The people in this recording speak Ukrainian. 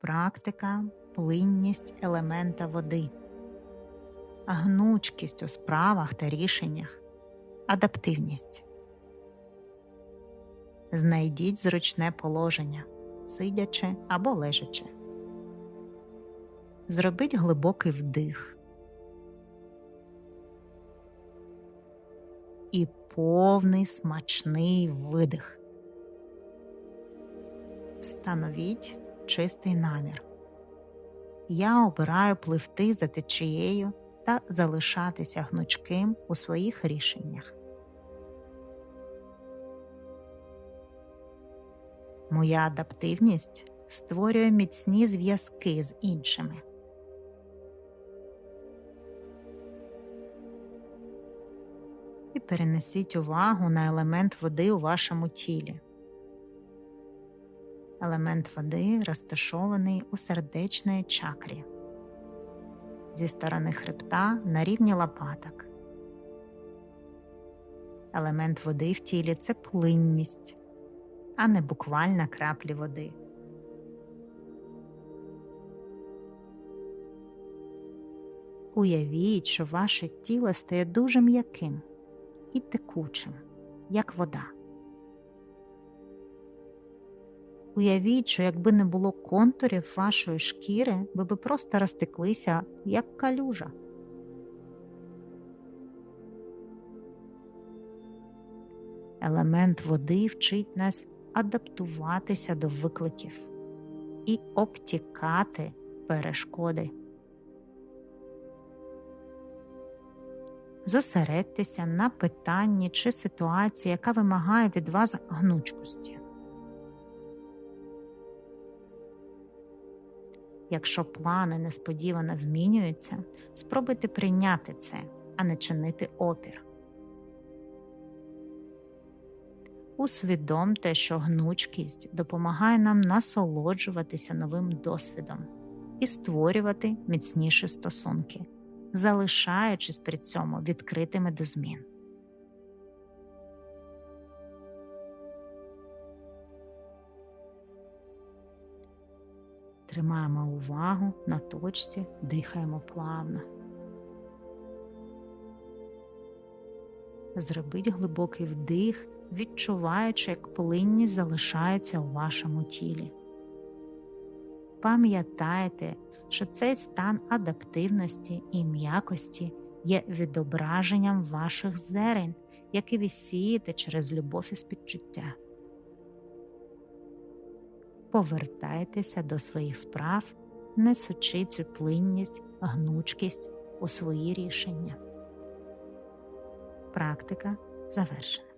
Практика плинність елемента води, гнучкість у справах та рішеннях, адаптивність. Знайдіть зручне положення, сидячи або лежачи. Зробіть глибокий вдих і повний смачний видих. Встановіть чистий намір. Я обираю пливти за течією та залишатися гнучким у своїх рішеннях. Моя адаптивність створює міцні зв'язки з іншими. І перенесіть увагу на елемент води у вашому тілі. Елемент води розташований у сердечної чакрі зі сторони хребта на рівні лопаток. Елемент води в тілі це плинність, а не буквально краплі води. Уявіть, що ваше тіло стає дуже м'яким і текучим, як вода. Уявіть, що якби не було контурів вашої шкіри, ви би просто розтеклися, як калюжа. Елемент води вчить нас адаптуватися до викликів і обтікати перешкоди. Зосередьтеся на питанні чи ситуації, яка вимагає від вас гнучкості. Якщо плани несподівано змінюються, спробуйте прийняти це, а не чинити опір. Усвідомте, що гнучкість допомагає нам насолоджуватися новим досвідом і створювати міцніші стосунки, залишаючись при цьому відкритими до змін. Тримаємо увагу на точці, дихаємо плавно. Зробіть глибокий вдих, відчуваючи, як плинність залишається у вашому тілі. Пам'ятайте, що цей стан адаптивності і м'якості є відображенням ваших зерень, які ви сієте через любов і співчуття повертайтеся до своїх справ, несучи цю плинність, гнучкість у свої рішення. Практика завершена.